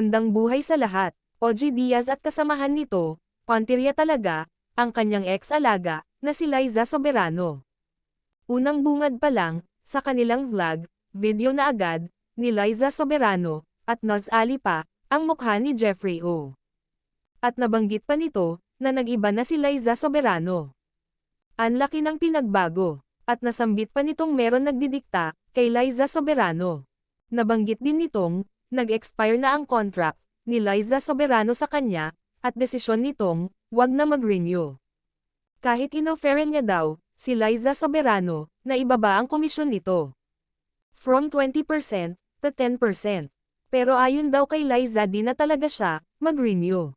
Magandang buhay sa lahat. OG Diaz at kasamahan nito, pantirya talaga, ang kanyang ex-alaga, na si Liza Soberano. Unang bungad pa lang, sa kanilang vlog, video na agad, ni Liza Soberano, at Naz Ali pa, ang mukha ni Jeffrey O. At nabanggit pa nito, na nag-iba na si Liza Soberano. Ang laki ng pinagbago, at nasambit pa nitong meron nagdidikta, kay Liza Soberano. Nabanggit din nitong, nag-expire na ang contract, ni Liza Soberano sa kanya, at desisyon nitong, wag na mag-renew. Kahit inofferan niya daw, si Liza Soberano, na ibaba ang komisyon nito. From 20% to 10%. Pero ayon daw kay Liza di na talaga siya, mag-renew.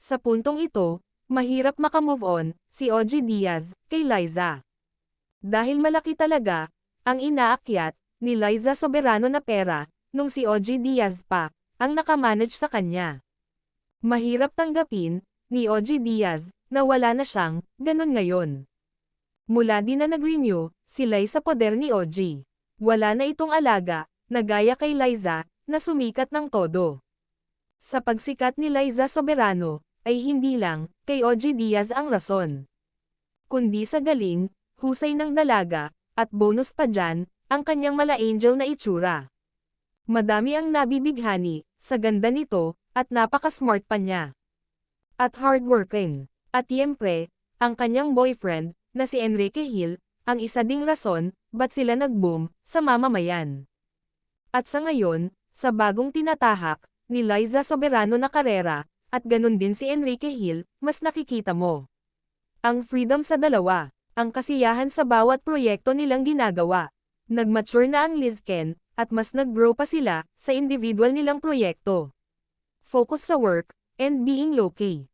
Sa puntong ito, mahirap makamove on, si OG Diaz, kay Liza. Dahil malaki talaga, ang inaakyat, ni Liza Soberano na pera, nung si OG Diaz pa, ang nakamanage sa kanya. Mahirap tanggapin, ni OG Diaz, na wala na siyang, ganun ngayon. Mula din na nag-renew, sila sa poder ni OG. Wala na itong alaga, na gaya kay Liza, na sumikat ng todo. Sa pagsikat ni Liza Soberano, ay hindi lang, kay OG Diaz ang rason. Kundi sa galing, husay ng dalaga, at bonus pa dyan, ang kanyang mala angel na itsura. Madami ang nabibighani, sa ganda nito, at napaka-smart pa niya. At hardworking. At yempre, ang kanyang boyfriend, na si Enrique Hill, ang isa ding rason, ba't sila nag-boom, sa mamamayan. At sa ngayon, sa bagong tinatahak, ni Liza Soberano na karera, at ganun din si Enrique Hill, mas nakikita mo. Ang freedom sa dalawa, ang kasiyahan sa bawat proyekto nilang ginagawa. Nag-mature na ang Lizken, at mas nag-grow pa sila, sa individual nilang proyekto. Focus sa work, and being low-key.